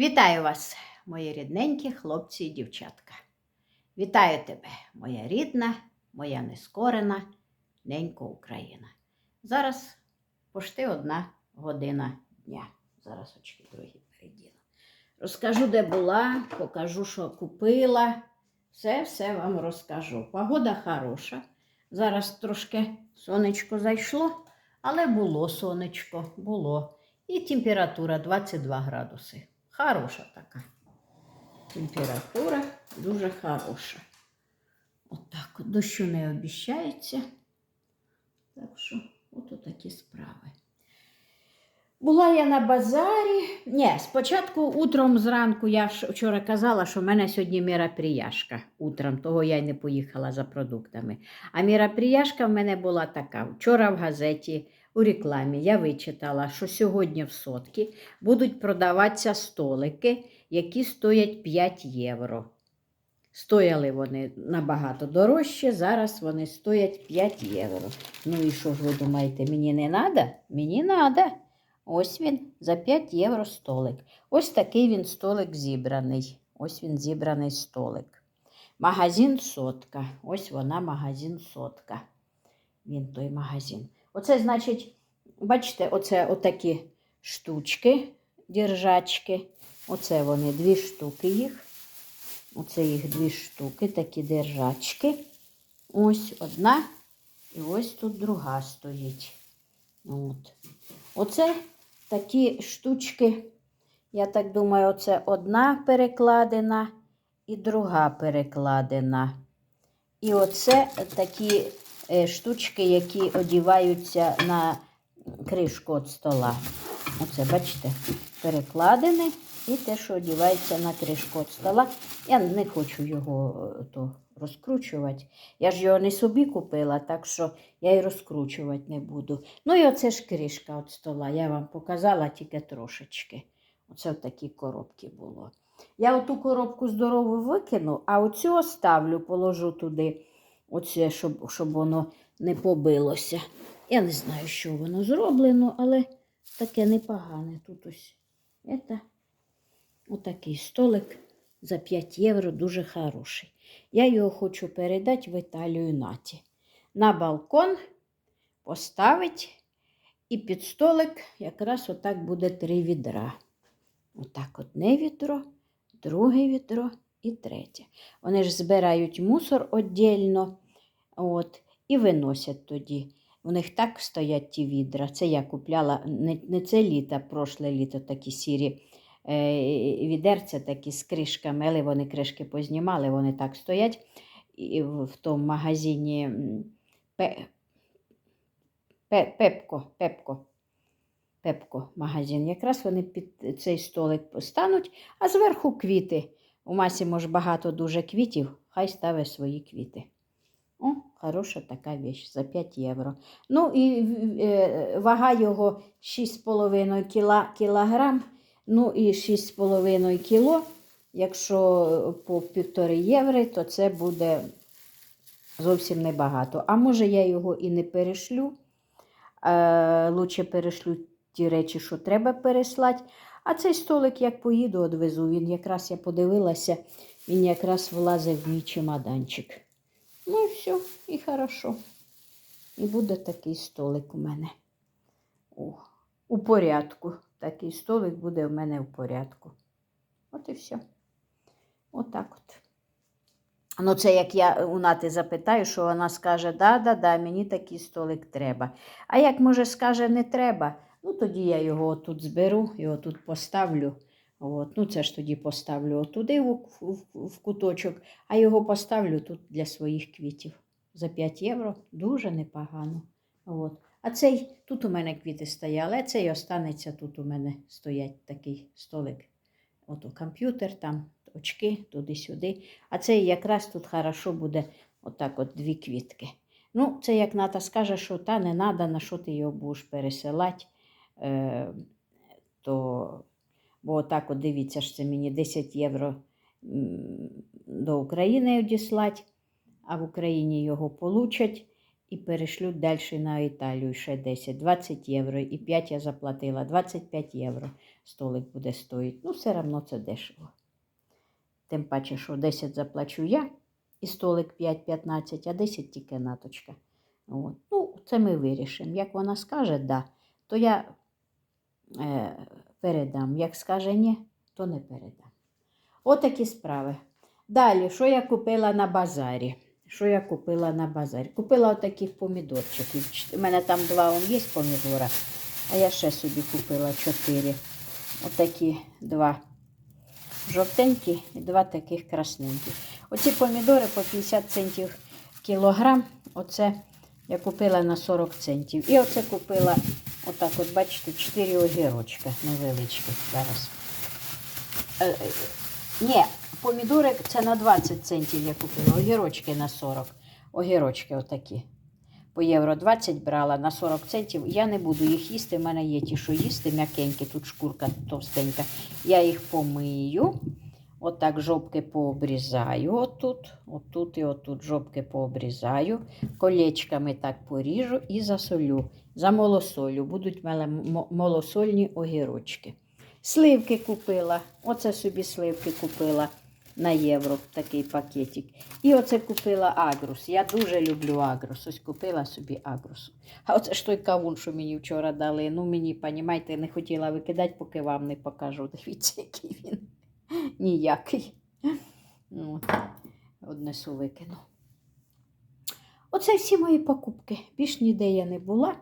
Вітаю вас, мої рідненькі хлопці і дівчатка. Вітаю тебе, моя рідна, моя нескорена, ненька Україна. Зараз пошти одна година дня. Зараз очки другі передіну. Розкажу, де була, покажу, що купила. Все, все вам розкажу. Погода хороша. Зараз трошки сонечко зайшло, але було сонечко, було. І температура 22 градуси. Хороша така. Температура дуже хороша. Отак от. Дощу не обіщається. Так що, от такі справи. Була я на базарі. Ні, спочатку утром зранку я вчора казала, що в мене сьогодні міроприяжка. Утром, того я й не поїхала за продуктами. А міроприяжка в мене була така. Вчора в газеті у рекламі я вичитала, що сьогодні в сотки будуть продаватися столики, які стоять 5 євро. Стояли вони набагато дорожче, зараз вони стоять 5 євро. Ну і що ж ви думаєте, мені не треба? Мені треба. Ось він за 5 євро столик. Ось такий він столик зібраний. Ось він зібраний столик. Магазин сотка. Ось вона, магазин сотка. Він той магазин. Оце, значить, бачите, оце отакі штучки, держачки. Оце вони дві штуки їх. Оце їх дві штуки, такі держачки. Ось одна і ось тут друга стоїть. От. Оце такі штучки, я так думаю, оце одна перекладена і друга перекладена. І оце такі штучки, які одіваються на кришку від стола. Оце, бачите, перекладене і те, що одівається на кришку від стола. Я не хочу його е, то, розкручувати. Я ж його не собі купила, так що я і розкручувати не буду. Ну і оце ж кришка від стола. Я вам показала тільки трошечки. Оце в такій коробці було. Я оту коробку здорову викину, а оцю оставлю, положу туди, оце, щоб, щоб воно не побилося. Я не знаю, що воно зроблено, але таке непогане. Тут ось це, отакий столик за 5 євро, дуже хороший. Я його хочу передати в Італію наті. На балкон поставити і під столик якраз отак буде три відра. Отак одне відро, друге відро і третє. Вони ж збирають мусор віддільно от, і виносять тоді. У них так стоять ті відра. Це я купляла не, не це літо, прошле літо такі сірі е, відерця такі з кришками, але вони кришки познімали, вони так стоять. І в, тому магазині Пе, Пе, Пепко, Пепко. Пепко магазин. Якраз вони під цей столик постануть, а зверху квіти. У масі може багато дуже квітів, хай ставить свої квіти. О, хороша така віч за 5 євро. Ну і е, вага його 6,5 кіла, кілограм, ну і 6,5 кіло. Якщо по півтори євро, то це буде зовсім небагато. А може я його і не перешлю. Е, лучше перешлю ті речі, що треба переслати. А цей столик, як поїду, одвезу. Він якраз я подивилася, він якраз влазить в мій чемоданчик. Ну і все, і хорошо. І буде такий столик у мене. О, у порядку. Такий столик буде в мене в порядку. От і все. Отак от. Ну, це як я у нати запитаю, що вона скаже, да, да, да, мені такий столик треба. А як може скаже, не треба, ну тоді я його тут зберу, його тут поставлю. От. Ну, це ж тоді поставлю отуди в, в, в куточок, а його поставлю тут для своїх квітів. За 5 євро дуже непогано. От. А цей тут у мене квіти стояли, а цей останеться тут у мене стоять такий столик. От комп'ютер, там очки туди-сюди. А цей якраз тут хорошо буде отак от дві квітки. Ну, це як Ната скаже, що та не треба, на що ти його будеш пересилати, то Бо отак, от дивіться, що це мені 10 євро до України одіслать, а в Україні його получать. і перешлють далі на Італію ще 10, 20 євро. І 5 я заплатила, 25 євро столик буде стоїти. Ну, все одно це дешево. Тим паче, що 10 заплачу я, і столик 5-15, а 10 тільки наточка. От. Ну, це ми вирішимо. Як вона скаже, да, то я е, передам. Як скаже ні, то не передам. Отакі справи. Далі, що я купила на базарі? Що я купила на базарі? Купила отаких помідорчиків. У мене там два он є помідора, а я ще собі купила чотири. Отакі два жовтенькі і два таких красненькі. Оці помідори по 50 центів кілограм. Оце я купила на 40 центів. І оце купила, отак, от бачите, 4 огірочка невеличкі зараз. Е, е, Ні, помідори це на 20 центів я купила, огірочки на 40. Огірочки отакі. По євро 20 брала на 40 центів. Я не буду їх їсти. в мене є ті, що їсти, м'якенькі, тут шкурка товстенька. Я їх помию. Отак жопки пообрізаю. Отут, отут і отут жопки пообрізаю. Колечками так поріжу і засолю. Замолосолю. Будуть малосольні огірочки. Сливки купила. Оце собі сливки купила на євро такий пакетик. І оце купила агрус. Я дуже люблю агрус. Ось купила собі агрус. А оце ж той кавун, що мені вчора дали. Ну, мені, понімаєте, не хотіла викидати, поки вам не покажу. Дивіться, який він ніякий. Ну, однесу викину. Оце всі мої покупки. Більш ніде я не була.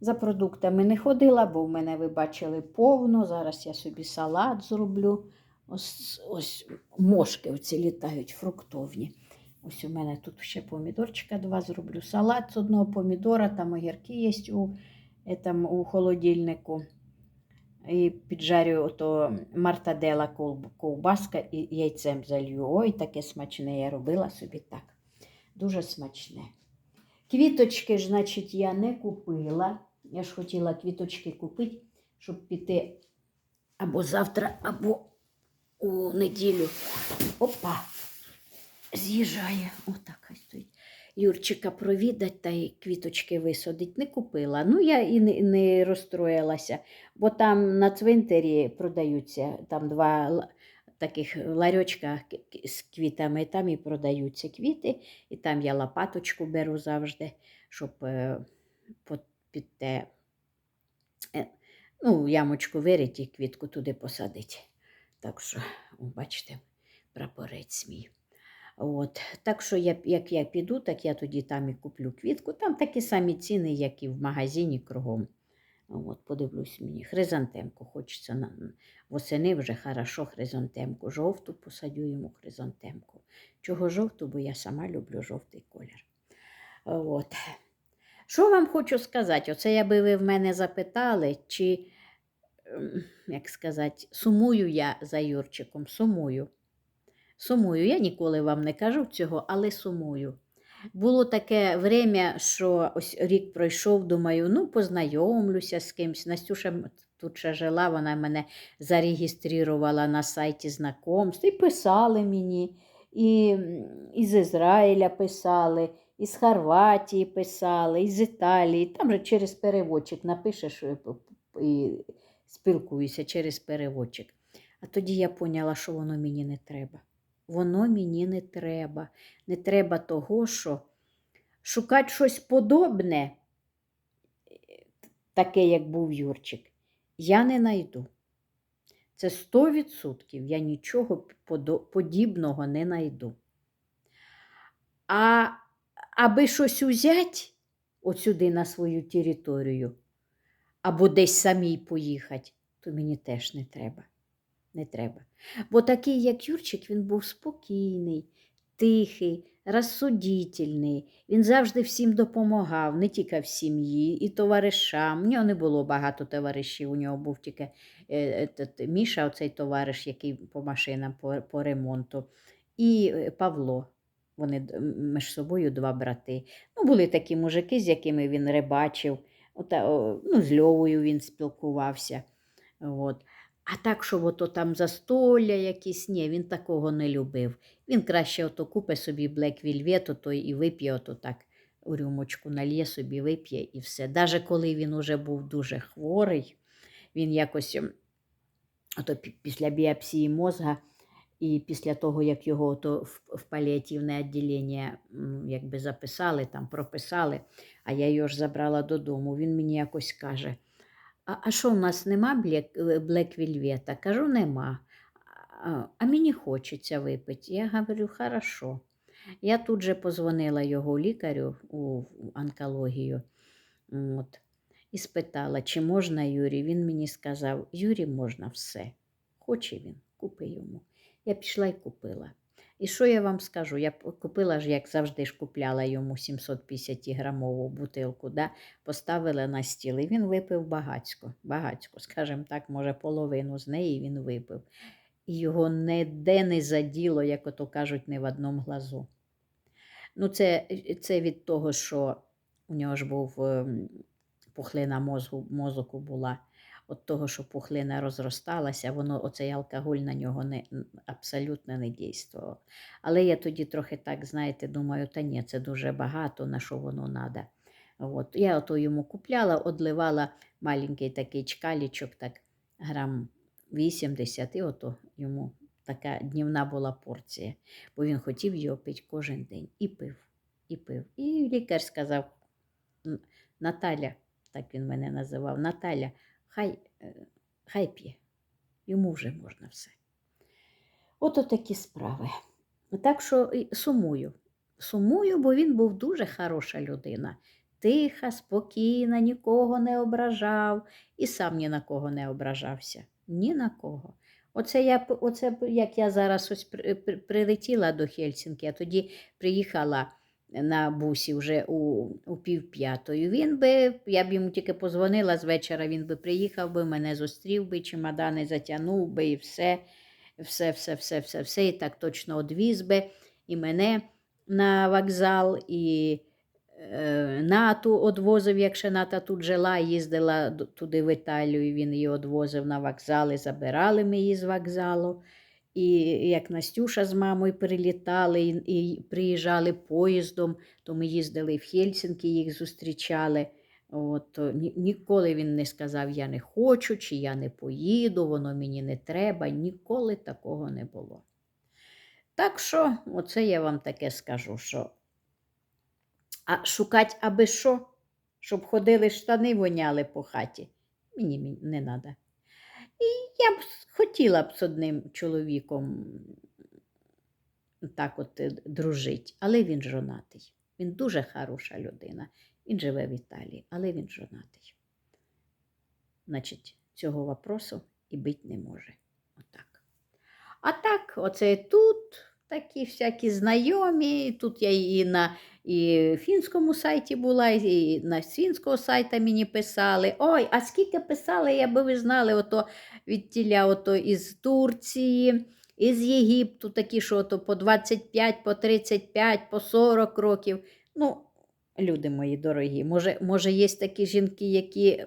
За продуктами не ходила, бо в мене, ви бачили, повно. Зараз я собі салат зроблю. Ось, ось мошки оці літають фруктовні. Ось у мене тут ще помідорчика два зроблю. Салат з одного помідора, там огірки є у, е, там, у холодильнику. І піджарю ото мартадела ковбаска і яйцем залью. Ой, таке смачне я робила собі так. Дуже смачне. Квіточки значить, я не купила. Я ж хотіла квіточки купити, щоб піти або завтра, або у неділю. Опа! З'їжджає. Отак стоїть. Юрчика провідать та й квіточки висадить. Не купила. Ну, я і не, не розстроїлася, бо там на цвинтарі продаються там два таких ларьочка з квітами, там і продаються квіти, і там я лопаточку беру завжди, щоб е, під те, е, ну, ямочку вирити і квітку туди посадити. Так що, бачите, прапорець мій. От. Так що, я, як я піду, так я тоді там і куплю квітку. Там такі самі ціни, як і в магазині кругом. От, подивлюсь мені. Хризантемку хочеться на восени вже хорошо хризантемку. Жовту посадю йому хризантемку. Чого жовту, бо я сама люблю жовтий колір. От. Що вам хочу сказати? Оце я би ви в мене запитали, чи, ем, як сказати, сумую я за Юрчиком, сумую. Сумую. Я ніколи вам не кажу цього, але сумую. Було таке время, що ось рік пройшов, думаю, ну познайомлюся з кимсь. Настюша тут ще жила, вона мене зареєструвала на сайті знакомств і писали мені, і із Ізраїля писали, із Хорватії писали, із Італії. Там же через переводчик напишеш і спілкуюся через переводчик. А тоді я поняла, що воно мені не треба. Воно мені не треба. Не треба того, що шукати щось подобне, е, таке, як був Юрчик, я не знайду. Це 100% я нічого подібного не знайду. А аби щось узяти от сюди на свою територію, або десь самій поїхати, то мені теж не треба. Не треба. Бо такий, як Юрчик, він був спокійний, тихий, розсудительний. Він завжди всім допомагав, не тільки в сім'ї, і товаришам. У нього не було багато товаришів, у нього був тільки е, Міша, оцей товариш, який по машинам, по, по ремонту, і е, Павло. Вони між собою два брати. Ну, були такі мужики, з якими він рибачив. Ну, з Льовою він спілкувався. От. А так, що ото там застолля якісь, ні, він такого не любив. Він краще ото купить собі Black Velvet ото і вип'є ото так у рюмочку налє собі, вип'є і все. Даже коли він уже був дуже хворий, він якось ем, ото після біопсії мозга і після того, як його то в, паліативне відділення якби записали, там прописали, а я його ж забрала додому, він мені якось каже: А, а що, у нас нема блек, блек вільвета? Кажу, нема. А, а мені хочеться випити. Я говорю, хорошо. Я тут же позвонила його лікарю у онкологію от, і спитала, чи можна Юрі. Він мені сказав, Юрі можна все. Хоче він, купи йому. Я пішла і купила. І що я вам скажу? Я купила ж, як завжди ж купляла йому 750 грамову бутилку, да? поставила на стіл, і він випив багацько, багацько, скажімо так, може, половину з неї він випив. І його ніде не заділо, як ото кажуть, не в одному глазу. Ну, це, це від того, що у нього ж був ем, пухлина мозку, мозоку була. От того, що пухлина розросталася, воно, оцей алкоголь на нього не, абсолютно не дійствував. Але я тоді трохи так, знаєте, думаю, та ні, це дуже багато, на що воно треба. От. Я ото йому купляла, одливала маленький такий чкалічок, так грам 80, і ото йому така днівна була порція, бо він хотів його пити кожен день. І пив, і пив. І лікар сказав: Наталя, так він мене називав, Наталя, хай, е, хай п'є, йому вже можна все. Ото такі справи. Так що сумую. Сумую, бо він був дуже хороша людина. Тиха, спокійна, нікого не ображав і сам ні на кого не ображався. Ні на кого. Оце, я, оце як я зараз ось при- при- прилетіла до Хельсінки, а тоді приїхала на бусі вже у, у пів. Він би, я б йому тільки позвонила з вечора, він би приїхав би, мене зустрів би, чемодани затягнув би і все, все, все, все, все, все, і так точно одвіз би і мене на вокзал, і е, Нату одвозив, якщо Ната тут жила, їздила туди в Італію, він її одвозив на вокзал і забирали ми її з вокзалу. І як Настюша з мамою прилітали і, приїжджали поїздом, то ми їздили в Хельсінки, їх зустрічали. От, ні- ніколи він не сказав, я не хочу, чи я не поїду, воно мені не треба. Ніколи такого не було. Так що, оце я вам таке скажу, що а шукати аби що, щоб ходили штани воняли по хаті. Мені не треба. І я б хотіла б з одним чоловіком так от е, дружити, але він жонатий. Він дуже хороша людина. Він живе в Італії, але він жонатий. Значить, цього вопросу і бить не може. Отак. А так, оце тут такі всякі знайомі. Тут я і на і фінському сайті була, і на фінського сайта мені писали. Ой, а скільки писали, я би ви знали, ото від тіля ото із Турції, із Єгипту, такі, що ото по 25, по 35, по 40 років. Ну, люди мої дорогі, може, може є такі жінки, які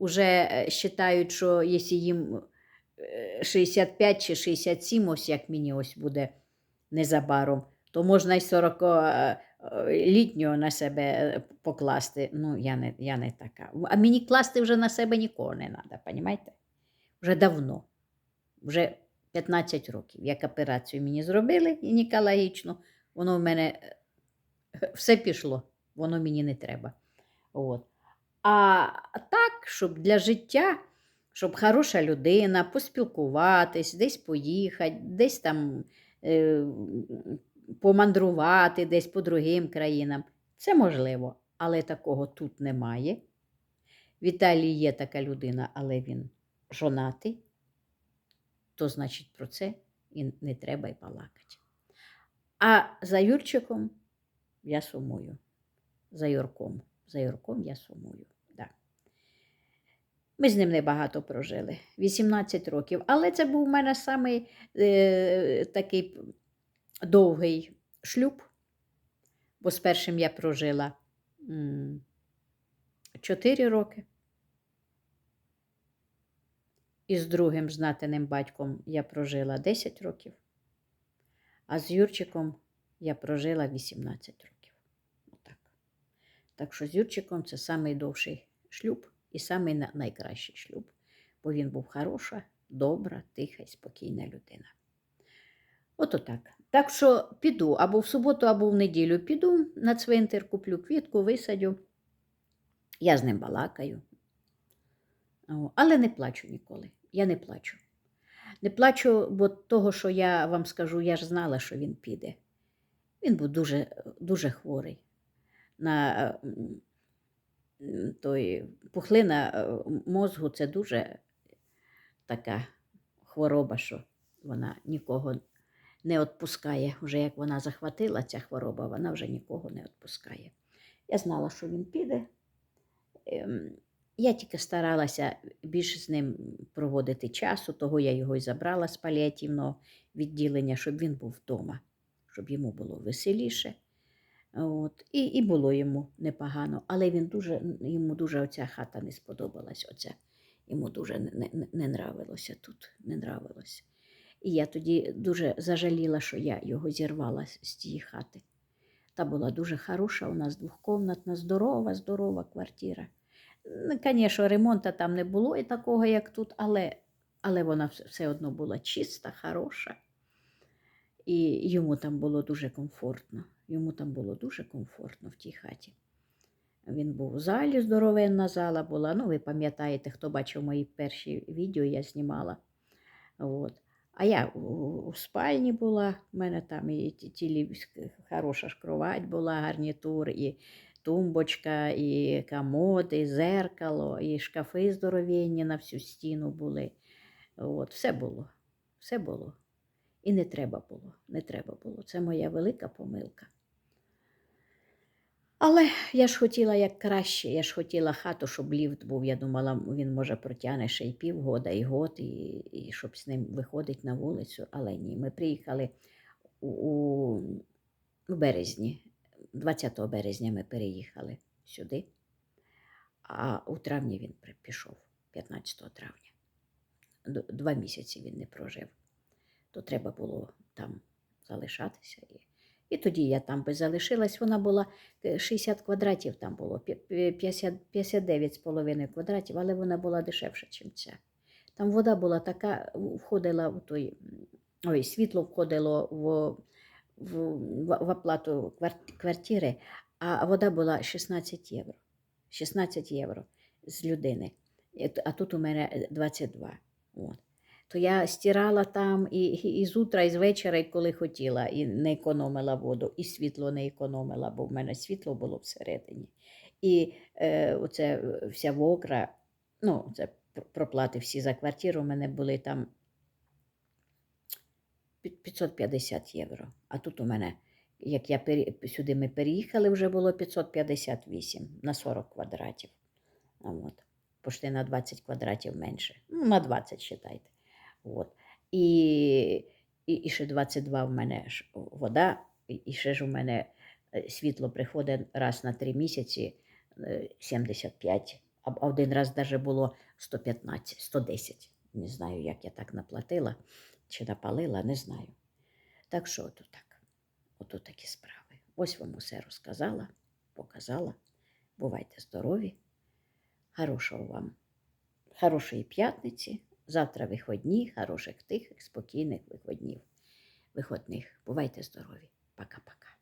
вже вважають, що якщо їм е, 65 чи 67, ось як мені ось буде незабаром, то можна й 40-літнього на себе е, покласти. Ну, я не, я не така. А мені класти вже на себе нікого не треба, розумієте? Вже давно, вже 15 років, як операцію мені зробили гінекологічну, воно в мене е, все пішло, воно мені не треба. От. А так, щоб для життя, щоб хороша людина, поспілкуватись, десь поїхати, десь там е, помандрувати, десь по другим країнам. Це можливо, але такого тут немає. В Італії є така людина, але він жонатий, то значить про це і не треба й балакати. А за Юрчиком я сумую. За Юрком. За Юрком я сумую. Ми з ним небагато прожили 18 років. Але це був у мене самий е, такий довгий шлюб, бо з першим я прожила м, 4 роки. І з другим знатиним батьком я прожила 10 років, а з Юрчиком я прожила 18 років. Отак. Так що з Юрчиком це самий довший шлюб і самий на- найкращий шлюб, бо він був хороша, добра, тиха і спокійна людина. Ото так. Так що піду або в суботу, або в неділю піду на цвинтар, куплю квітку, висадю. Я з ним балакаю. Але не плачу ніколи. Я не плачу. Не плачу, бо того, що я вам скажу, я ж знала, що він піде. Він був дуже, дуже хворий. На той, пухлина е, мозгу це дуже така хвороба, що вона нікого не відпускає. Вже як вона захватила ця хвороба, вона вже нікого не відпускає. Я знала, що він піде. Ем, Я тільки старалася більше з ним проводити часу, того я його й забрала з паліативного відділення, щоб він був вдома, щоб йому було веселіше. От. І, і було йому непогано, але він дуже, йому дуже оця хата не сподобалась. Оця. Йому дуже не, не, не- нравилося тут, не нравилося. І я тоді дуже зажаліла, що я його зірвала з, тієї хати. Та була дуже хороша, у нас двохкомнатна, здорова, здорова квартира. Звісно, ремонту там не було і такого, як тут, але, але вона все одно була чиста, хороша. І йому там було дуже комфортно. Йому там було дуже комфортно в тій хаті. Він був у залі, здоровенна зала була. Ну, ви пам'ятаєте, хто бачив мої перші відео, я знімала. От. А я у, у спальні була, в мене там і тілі, хороша ж кровать була, гарнітур, і тумбочка, і комод, і зеркало, і шкафи здоровенні на всю стіну були. От, все було, все було. І не треба було, не треба було. Це моя велика помилка. Але я ж хотіла як краще, я ж хотіла хату, щоб ліфт був. Я думала, він може протягне ще й півгода, і год, і, і щоб з ним виходити на вулицю. Але ні, ми приїхали у, у, березні, 20 березня ми переїхали сюди, а у травні він пішов, 15 травня. Два місяці він не прожив. То треба було там залишатися. І тоді я там би залишилась. Вона була е, 60 квадратів там було, п'я- п'я- 50 59 з половиною квадратів, але вона була дешевша, ніж ця. Там вода була така, входила в той, ой, світло входило в, в, в, оплату квартири, а вода була 16 євро. 16 євро з людини. А тут у мене е, 22. От. То я стирала там і, і, і з утра, і з вечора, і коли хотіла, і не економила воду, і світло не економила, бо в мене світло було всередині. І е, оце вся вокра, ну, це проплати всі за квартиру, у мене були там 550 євро. А тут у мене, як я сюди ми переїхали, вже було 558 на 40 квадратів. От. Пошти на 20 квадратів менше. Ну, на 20 считайте. От. І, і, і ще 22 в мене ж вода, і, ще ж у мене е, світло приходить раз на 3 місяці е, 75, а а один раз навіть було 115, 110. Не знаю, як я так наплатила чи напалила, не знаю. Так що ото так. Ото такі справи. Ось вам усе розказала, показала. Бувайте здорові. Хорошого вам, хорошої п'ятниці. Завтра виходні, хороших, тихих, спокійних виходнів. Виходних. Бувайте здорові. Пока-пока.